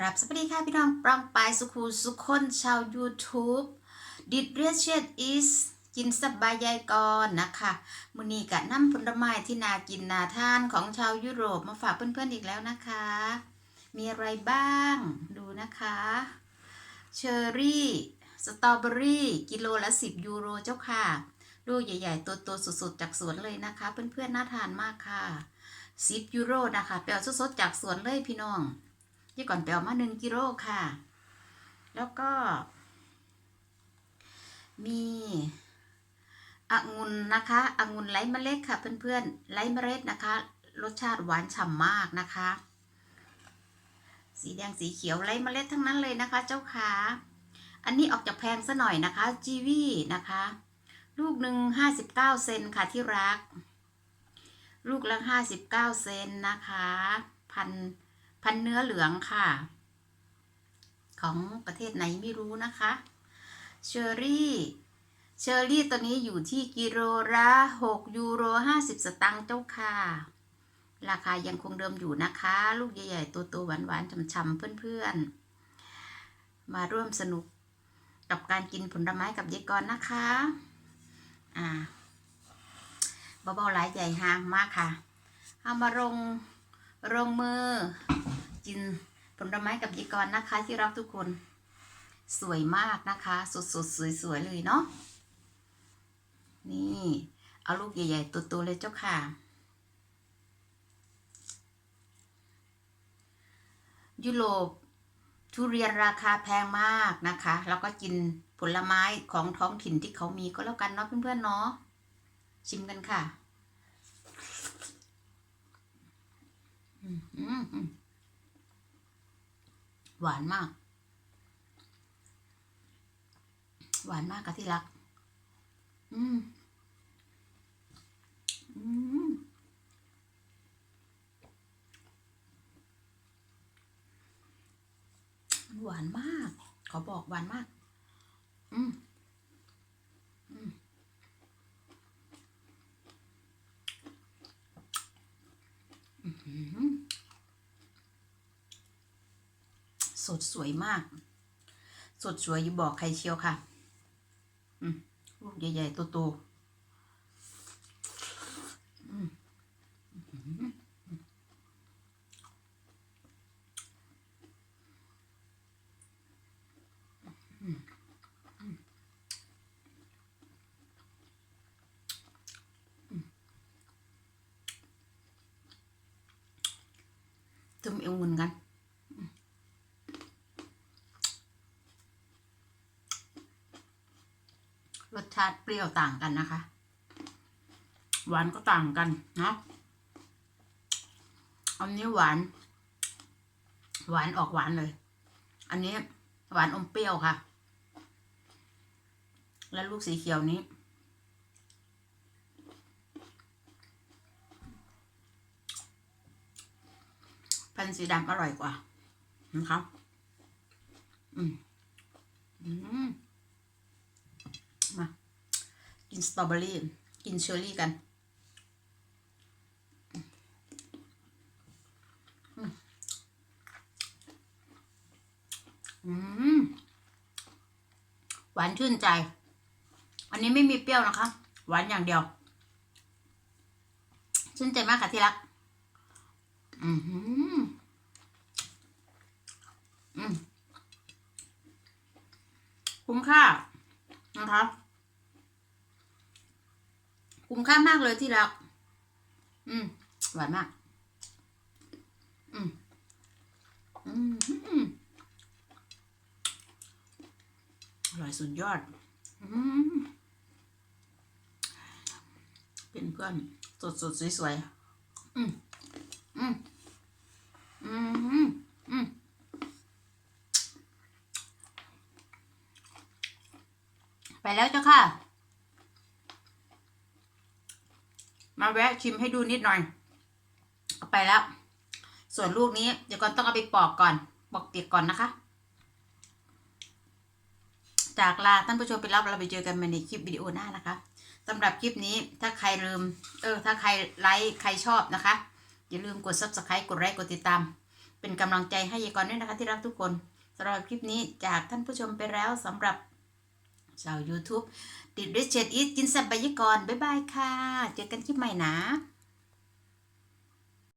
กราบสวัสดีค่ะพี่น้องปรองปายสุขูสุขคนชาว YouTube ดิดเรียเชียดอิสกินสบายยายก่อนนะคะมือนี้กะน้ำผลไม้ที่นากินนาทานของชาวยุโรปมาฝากเพื่อนๆอีกแล้วนะคะ มีอะไรบ้างดูนะคะเชอร์รี่สตรอเบอรี่กิโลละ 10 ยูโรเจ้าค่ะลูกใหญ่ๆ ตัวๆสดๆจากสวนเลยนะคะ เพื่อนๆน่าทานมากค่ะ 10 ยูโรนะคะแปลสดๆจากสวนเลยพี่น้อง ที่ก่อนไปเอามาหนึ่งกิโลค่ะ แล้วก็ มีองุ่นนะคะองุ่นไร้เมล็ดค่ะเพื่อนๆไร้เมล็ดนะคะ รสชาติหวานฉ่ำมากนะคะ สีแดงสีเขียวไร้เมล็ดทั้งนั้นเลยนะคะ เจ้าค่ะอันนี้ออกจากแพงซะหน่อยนะคะจีวีนะคะ ลูกหนึ่งห้าสิบเก้าเซนค่ะที่รัก ลูกละห้าสิบเก้าเซนนะคะพัน พันเนื้อเหลืองค่ะ ของประเทศไหนไม่รู้นะคะเชอรี่เชอรี่ตัวนี้อยู่ที่กิโลละ6ยูโร50 สตังค์เจ้าค่ะ ราคายังคงเดิมอยู่นะคะ ลูกใหญ่ๆ ตัวๆ หวานๆช่ำๆเพื่อนๆ มาร่วมสนุกกับการกินผลไม้กับยายกรนะคะ อ่าเบาๆหลายใหญ่ห่างมากค่ะ เอามาลงลงมือ กินผลไม้กับยีกรนะคะที่รักทุกคนสวยมากนะคะ สดๆ สวยๆ เลยเนาะนี่ เอาลูกใหญ่ๆตัวๆเลยเจ้าค่ะ ยุโรปทุเรียนราคาแพงมากนะคะแล้วก็กินผลไม้ของท้องถิ่นที่เขามีก็แล้วกันเนาะเพื่อนๆเนาะชิมกันค่ะ อืมอืม หวานมาก หวานมากค่ะที่รัก อืม อืม หวานมาก ขอบอกหวานมาก อืม อืมอื้อหือ สดสวยมาก สดสวยอยู่บอกใครเชียวค่ะลูกใหญ่ๆโตๆึมเอวเงินกัน รสชาติเปรี้ยวต่างกันนะคะ หวานก็ต่างกันเนาะอันนี้หวาน หวานออกหวานเลย อันนี้หวานอมเปรี้ยวค่ะ และลูกสีเขียวนี้ พันสีดำอร่อยกว่านะครับ อืมอืม มา กินสตรอเบอรี่ กินเชอร์รี่กันอืมอืม หวานชื่นใจ อันนี้ไม่มีเปรี้ยวนะคะ หวานอย่างเดียว ชื่นใจมากค่ะที่รัก อืมอืม คุ้มค่านะคะ คุ้มค่ามากเลยที่รัก อืม หวานมาก อืม อืมอืมอร่อยสุดยอด อืมเป็นเพื่อนสดสดๆสวยๆ อืม อืม อืม อืมไปแล้วเจ้าค่ะ มาแวะชิมให้ดูนิดหน่อยเอาไปแล้ว ส่วนลูกนี้ เดี๋ยวก่อนต้องเอาไปปอกก่อน ปอกเปียกก่อนนะคะ จากลาท่านผู้ชมไปแล้วเราไปเจอกันในคลิปวิดีโอหน้านะคะสำหรับคลิปนี้ถ้าใครลืม เออ ถ้าใครไลค์ใครชอบนะคะ อย่าลืมกด subscribe กดไลค์กดติดตาม เป็นกำลังใจให้ยายกรด้วยนะคะที่รักทุกคนสำหรับคลิปนี้จากท่านผู้ชมไปแล้วสำหรับ ชาว YouTube ติดด้วยเชดอีทกินสับใบยายกรบ๊ายบายค่ะ เจอกันคลิปใหม่นะ